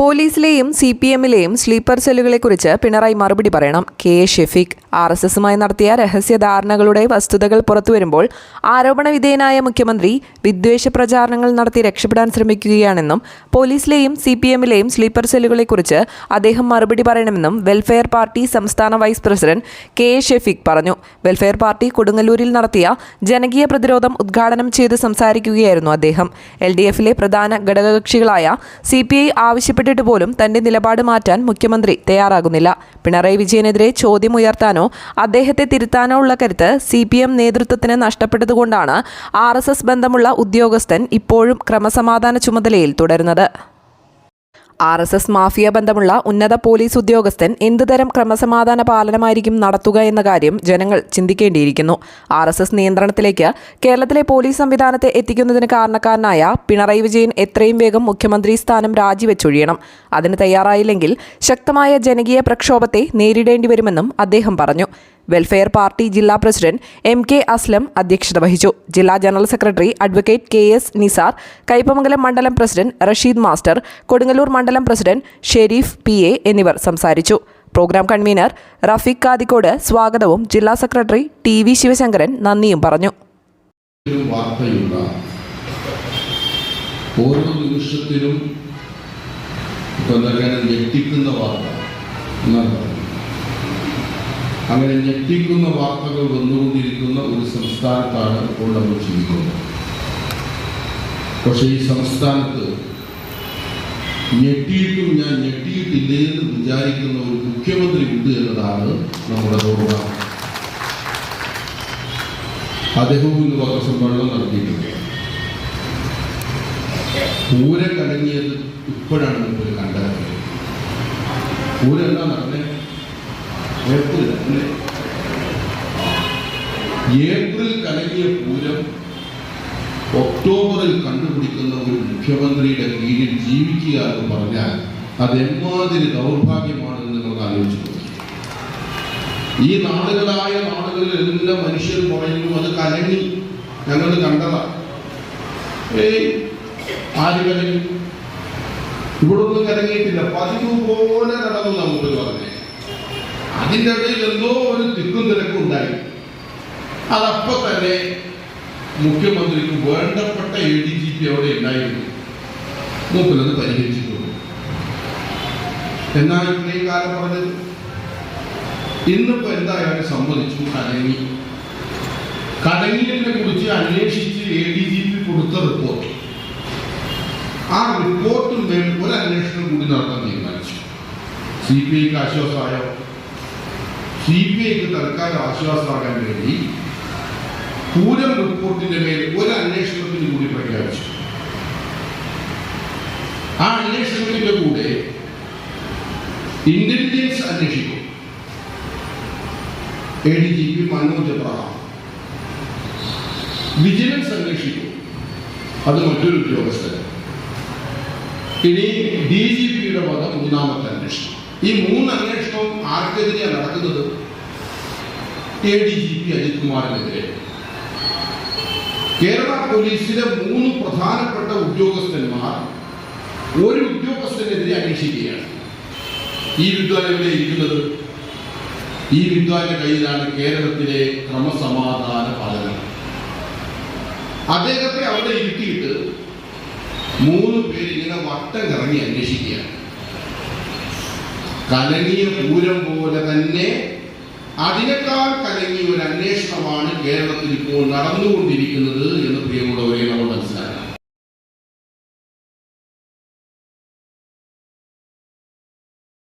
പോലീസിലെയും C P എമ്മിലെയും sleeper സെല്ലുകളെക്കുറിച്ച് പിണറായി മറുപടി പറയണം. K. A Shafeeq R S എസുമായി നടത്തിയ രഹസ്യ ധാരണകളുടെ വസ്തുതകൾ പുറത്തുവരുമ്പോൾ ആരോപണ വിധേയനായ മുഖ്യമന്ത്രി വിദ്വേഷ പ്രചാരണങ്ങൾ നടത്തി രക്ഷപ്പെടാൻ ശ്രമിക്കുകയാണെന്നും പോലീസിലെയും സി പി എമ്മിലെയും സ്ലീപ്പർ സെല്ലുകളെക്കുറിച്ച് അദ്ദേഹം മറുപടി പറയണമെന്നും വെൽഫെയർ പാർട്ടി സംസ്ഥാന വൈസ് പ്രസിഡന്റ് കെ. എ പറഞ്ഞു. വെൽഫെയർ പാർട്ടി കൊടുങ്ങല്ലൂരിൽ നടത്തിയ ജനകീയ പ്രതിരോധം ഉദ്ഘാടനം ചെയ്ത് സംസാരിക്കുകയായിരുന്നു അദ്ദേഹം. എൽ ഡി എഫിലെ പ്രധാന ഘടകകക്ഷികളായ സി പി ഐ ആവശ്യപ്പെട്ടിട്ട് പോലും തന്റെ നിലപാട് മാറ്റാൻ മുഖ്യമന്ത്രി തയ്യാറാകുന്നില്ല. പിണറായി വിജയനെതിരെ ചോദ്യം ഉയർത്താനോ അദ്ദേഹത്തെ തിരുത്താനോ ഉള്ള കരുത്ത് സി പി എം നേതൃത്വത്തിന് നഷ്ടപ്പെട്ടതുകൊണ്ടാണ് ആർ എസ് എസ് ബന്ധമുള്ള ഉദ്യോഗസ്ഥൻ ഇപ്പോഴും ക്രമസമാധാന ചുമതലയിൽ തുടരുന്നത്. ആർ എസ് എസ് മാഫിയ ബന്ധമുള്ള ഉന്നത പോലീസ് ഉദ്യോഗസ്ഥൻ എന്തുതരം ക്രമസമാധാന പാലനമായിരിക്കും നടത്തുക എന്ന കാര്യം ജനങ്ങൾ ചിന്തിക്കേണ്ടിയിരിക്കുന്നു. ആർ എസ് എസ് നിയന്ത്രണത്തിലേക്ക് കേരളത്തിലെ പോലീസ് സംവിധാനത്തെ എത്തിക്കുന്നതിന് കാരണക്കാരനായ പിണറായി വിജയൻ എത്രയും വേഗം മുഖ്യമന്ത്രി സ്ഥാനം രാജിവെച്ചൊഴിയണം. അതിന് തയ്യാറായില്ലെങ്കിൽ ശക്തമായ ജനകീയ പ്രക്ഷോഭത്തെ നേരിടേണ്ടി വരുമെന്നും അദ്ദേഹം പറഞ്ഞു. വെൽഫെയർ പാർട്ടി ജില്ലാ പ്രസിഡന്റ് എം കെ അസ്ലം അധ്യക്ഷത വഹിച്ചു. ജില്ലാ general secretary advocate K S Nisar Kaipamangalam മണ്ഡലം പ്രസിഡന്റ് റഷീദ് മാസ്റ്റർ കൊടുങ്ങല്ലൂർ മണ്ഡലം പ്രസിഡന്റ് ഷെരീഫ് പി എ എന്നിവർ സംസാരിച്ചു. പ്രോഗ്രാം കൺവീനർ റഫീഖ് കാദിക്കോട് സ്വാഗതവും ജില്ലാ സെക്രട്ടറി ടി വി ശിവശങ്കരൻ നന്ദിയും പറഞ്ഞു. ഓരോ നിമിഷത്തിലും ഞെട്ടിക്കുന്ന വാർത്ത. എന്നാണ് അങ്ങനെ ഞെട്ടിക്കുന്ന വാർത്തകൾ വന്നുകൊണ്ടിരിക്കുന്ന ഒരു സംസ്ഥാനത്താണ് ഇപ്പോൾ നമ്മൾ ജീവിക്കുന്നത്. പക്ഷേ ഈ സംസ്ഥാനത്ത് ഞെട്ടിയിട്ടും ഞാൻ ഞെട്ടിയിട്ടില്ലേ എന്ന് വിചാരിക്കുന്ന ഒരു മുഖ്യമന്ത്രി ഉണ്ട് എന്നതാണ് നമ്മുടെ ഓർമ്മ. അദ്ദേഹവും ഇന്ന് പത്രസമ്മേളനം നടത്തിയിട്ടുണ്ട്. പൂര കടങ്ങിയത് ഇപ്പോഴാണ് മുമ്പിൽ കണ്ടത്. പൂര എന്താ നടന്നേ? ഏപ്രിൽ കലങ്ങിയ പൂരം ഒക്ടോബറിൽ കണ്ടുപിടിക്കുന്ന ഒരു മുഖ്യമന്ത്രിയുടെ കീഴിൽ ജീവിക്കുക എന്ന് പറഞ്ഞാൽ അത് എമ്മാതിരി ദൗർഭാഗ്യമാണെന്ന് നിങ്ങൾക്ക് ആലോചിച്ചു ഈ നാടുകളായ നാടുകളിൽ എല്ലാ മനുഷ്യർ പറയുന്നു അത് കലങ്ങി. ഞങ്ങൾ കണ്ടതാ. ഏയ് ഇവിടെ ഒന്നും കലങ്ങിയിട്ടില്ല. പതിവ് പോലെ നടന്നു നമുക്ക് പറഞ്ഞേ. അതിന്റെ ഇടയിൽ എന്തോ ഒരു തിക്കും തിരക്കും ഉണ്ടായി. അതപ്പോ തന്നെ മുഖ്യമന്ത്രിക്ക് വേണ്ടപ്പെട്ട എ ഡി ജി പി അവിടെ ഉണ്ടായിരുന്നു. മൂപ്പനത് പരിഹരിച്ചിട്ടുണ്ട് എന്നാൽ ഇത്രയും കാലം പറഞ്ഞത്? ഇന്നിപ്പോ എന്തായാലും സമ്മതിച്ചു. കടങ്ങി കടങ്ങിലിനെ കുറിച്ച് അന്വേഷിച്ച് എ ഡി ജി പി കൊടുത്ത റിപ്പോർട്ട് ആ റിപ്പോർട്ടിന്മേൽ ഒരു അന്വേഷണം കൂടി നടത്താൻ തീരുമാനിച്ചു. സി പി ഐക്ക് ആശ്വാസമായോ? സി ബി ഐക്ക് തൽക്കാലം ആശ്വാസമാകാൻ വേണ്ടി പൂരം റിപ്പോർട്ടിന്റെ മേൽ ഒരു അന്വേഷണത്തിന് കൂടി പ്രഖ്യാപിച്ചു. ആ അന്വേഷണത്തിന്റെ കൂടെ ഇന്റലിജൻസ് അന്വേഷിക്കും. A D G P Manoj Abraham. Vigilance അന്വേഷിക്കും. അത് മറ്റൊരു ഉദ്യോഗസ്ഥൻ. ഇനി ഡി ജി പിയുടെ പദം മൂന്നാമത്തെ അന്വേഷണം. ഈ മൂന്ന് അന്വേഷണവും ആർക്കെതിരെയാണ് നടക്കുന്നത്? A D G P Ajith കുമാറിനെതിരെ Kerala പോലീസിലെ മൂന്ന് പ്രധാനപ്പെട്ട ഉദ്യോഗസ്ഥന്മാർ ഒരു ഉദ്യോഗസ്ഥനെതിരെ അന്വേഷിക്കുകയാണ്. ഈ വിദ്വാൻ എവിടെ ഇരിക്കുന്നത്? ഈ വിദ്വാന്റെ കയ്യിലാണ് കേരളത്തിലെ ക്രമസമാധാന പാലനം. അദ്ദേഹത്തെ അവിടെ ഇരുത്തിയിട്ട് മൂന്ന് പേര് ഇങ്ങനെ വട്ടം കറങ്ങി അന്വേഷിക്കുകയാണ്. കലങ്ങിയ പൂരം പോലെ തന്നെ അതിനേക്കാൾ കലങ്ങിയ ഒരു അന്വേഷണമാണ് കേരളത്തിൽ ഇപ്പോൾ നടന്നുകൊണ്ടിരിക്കുന്നത്.